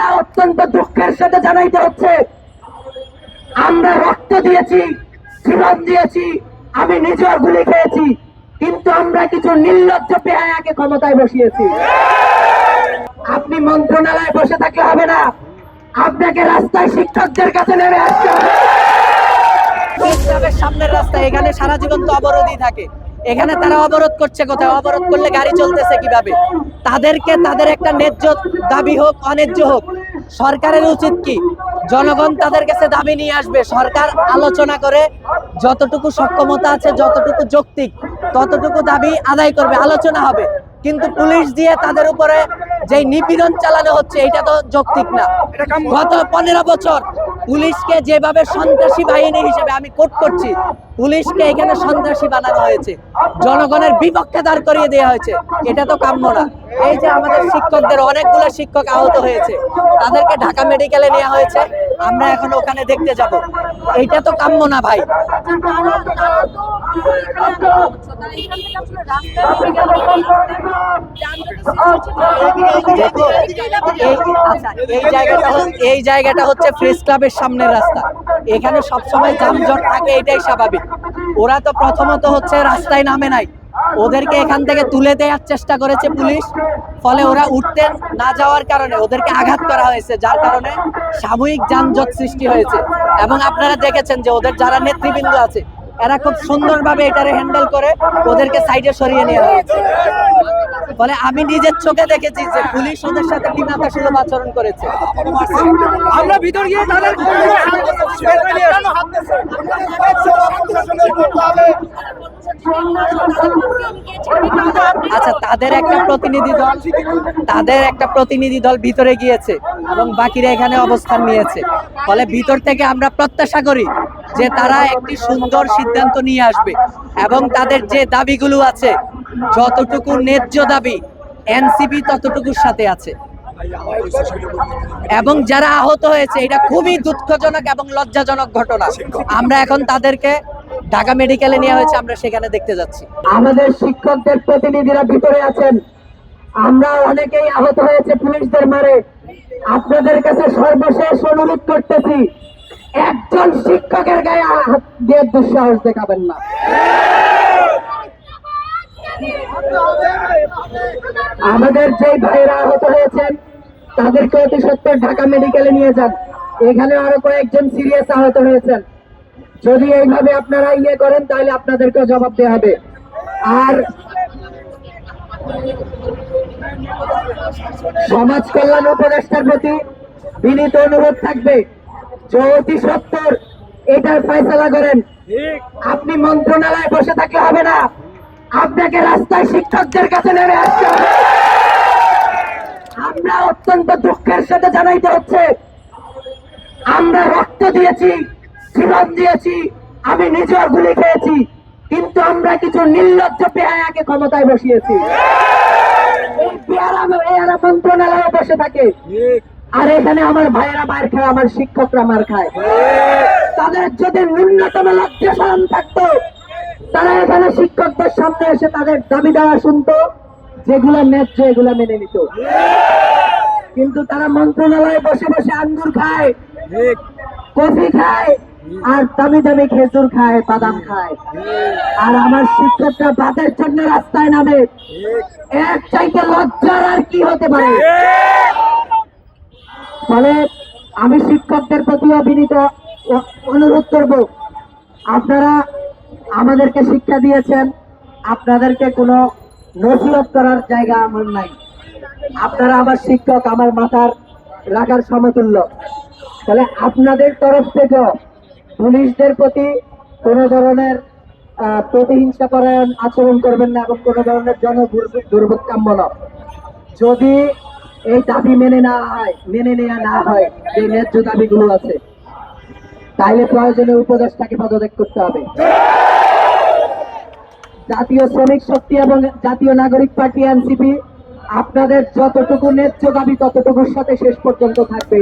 আমরা অত্যন্ত দুঃখের সাথে জানাইতে হচ্ছে। আমরা রক্ত দিয়েছি, জীবন দিয়েছি, আমি নিজেও গুলি খেয়েছি, কিন্তু আমরা কিছু নির্লজ্জ পেহায়াকে ক্ষমতায় বসিয়েছি। আপনি মন্ত্রণালয়ে বসে থাকলে হবে না। আপনাকে রাস্তায় শিক্ষকদের কাছে নেমে আসতে হবে। সামনের রাস্তা এখানে সারা জীবন তো অবরোধই থাকে। এখানে তারা অবরোধ করছে কোথায়? অবরোধ করলে গাড়ি চলতেছে কীভাবে? তাদেরকে তাদের একটা ন্যায্য দাবি হোক অন্যায্য হোক। সরকারের উচিত কি? জনগণ তাদের কাছে দাবি নিয়ে আসবে। সরকার আলোচনা করে যতটুকু সক্ষমতা আছে যতটুকু যৌক্তিক ততটুকু দাবি আদায় করবে আলোচনা হবে। কিন্তু পুলিশ দিয়ে তাদের উপরে যে নিপীড়ন চালানো হচ্ছে এটা তো যৌক্তিক না। গত পনেরো বছর পুলিশকে যেভাবে সন্ত্রাসী বাহিনী হিসেবে আমি কোট করছি পুলিশকে এখানে সন্ত্রাসী বানানো হয়েছে। জনগণের বিপক্ষে দাঁড় করিয়ে দেওয়া হয়েছে। এটা তো কাম্য না। এই যে আমাদের শিক্ষকদের অনেকগুলো শিক্ষক আহত হয়েছে, তাদেরকে ঢাকা মেডিকেলে নেওয়া হয়েছে, আমরা এখন ওখানে দেখতে যাব। এইটা তো কাম্য না ভাই। এই জায়গাটা হচ্ছে এই জায়গাটা হচ্ছে প্রেস ক্লাবের সামনের রাস্তা। এখানে সব সময় যানজট থাকে, এটাই স্বাভাবিক। ওরা তো প্রথমত হচ্ছে রাস্তায় নামে নাই। ওদেরকে এখান থেকে তুলে দেওয়ার চেষ্টা করেছে পুলিশ, ফলে ওরা উঠতে না যাওয়ার কারণে ওদেরকে আঘাত করা হয়েছে, যার কারণে সাময়িক যানজট সৃষ্টি হয়েছে। এবং আপনারা দেখেছেন যে ওদের যারা নেতৃবৃন্দ আছে, এরা খুব সুন্দরভাবে এটারে হ্যান্ডেল করে ওদেরকে সাইডে সরিয়ে নেওয়া হয়েছে। ফলে আমি নিজের চোখে দেখেছি যে পুলিশ ওদের সাথে বিনাতা সুলভ আচরণ করেছে। আমরা ভিতর গিয়ে তাদের তাদের একটা প্রতিনিধি দল, তাদের একটা প্রতিনিধি দল ভিতরে গিয়েছে এবং বাকিরা এখানে অবস্থান নিয়েছে। ফলে ভিতর থেকে আমরা প্রত্যাশা করি যে তারা একটি সুন্দর সিদ্ধান্ত নিয়ে আসবে এবং তাদের যে দাবিগুলো আছে, যতটুকু ন্যায্য দাবি, এনসিপি ততটুকুর সাথে আছে। এবং যারা আহত হয়েছে, এটা খুবই দুঃখজনক এবং লজ্জাজনক ঘটনা। আমরা এখন তাদেরকে ঢাকা মেডিকেলে নেওয়া হয়েছে, আমরা সেখানে দেখতে যাচ্ছি। আমাদের শিক্ষকদের প্রতিনিধিরা ভিতরে আছেন। আমরা অনেকেই আহত হয়েছে পুলিশদের মারে। আপনাদের কাছে সর্বশেষ অনুরোধ করতেছি, একজন শিক্ষকের গায়ে হাত দিয়ে দুঃসাহস দেখাবেন না। আমাদের যে ভাইরা আহত হয়েছেন, তাদেরকে অতি সত্তর ঢাকা মেডিকেলে নিয়ে যান। এখানে আরও কয়েকজন সিরিয়াস আহত হয়েছেন। যদি এইভাবে আপনারা ইয়ে করেন, তাহলে আপনাদেরকে জবাব দেওয়া হবে। আর সমাজ কল্যাণ উপদেষ্টার প্রতি বিনীত অনুরোধ থাকবে। অতি সত্তর, এটার ফয়সলা করেন। আপনি মন্ত্রণালয়ে বসে থাকলে হবে না। আপনাকে রাস্তায় শিক্ষকদের কাছে নেমে আসতে হবে। আমরা অত্যন্ত দুঃখের সাথে জানাইতে হচ্ছে, আমরা রক্ত দিয়েছি। জীবন দিয়েছি আমি নিজেও গুলি খেয়েছি কিন্তু আমরা কিছু নির্লজ্জ পেহায়াকে ক্ষমতায় বসিয়েছি। এই পেয়ারা এরা মন্ত্রণালয়ে বসে থাকে। আর এখানে আমার ভাইয়েরা মার খায় আমার শিক্ষকরা মার খায়। তাদের যদি ন্যূনতম লজ্জা সরম থাকতো তারা এখানে শিক্ষকদের সামনে এসে তাদের দাবি দেওয়া শুনতো যেগুলো ন্যায্য এগুলো মেনে নিত। কিন্তু তারা মন্ত্রণালয়ে বসে বসে আঙ্গুর খায় কফি খায় আর দামি দামি খেজুর খায়, বাদাম খায়। আর আমার শিক্ষকরা ভাতের জন্য রাস্তায় নামে। এক চাইতে লজ্জার আর কি হতে পারে? ফলে আমি শিক্ষকদের প্রতিও বিনীত অনুরোধ করব, আপনারা আমাদেরকে শিক্ষা দিয়েছেন, আপনাদেরকে কোনো নসিহত করার জায়গা আমার নাই। আপনারা আমার শিক্ষক, আমার মাথার রাখার সমতুল্য। তাহলে আপনাদের তরফ থেকে পুলিশদের প্রতি কোনো ধরনের আহ, প্রতিহিংসা করার আচরণ করবেন না এবং কোনো ধরনের জন দুর্ভোগ কাম্য যদি এই দাবি মেনে না হয় মেনে নেওয়া না হয় যে ন্যায্য দাবিগুলো আছে তাইলে প্রয়োজনে উপদেশটাকে পদত্যাগ করতে হবে জাতীয় শ্রমিক শক্তি এবং জাতীয় নাগরিক পার্টি এনসিপি আপনাদের যতটুকু ন্যায্য দাবি ততটুকুর সাথে শেষ পর্যন্ত থাকবে।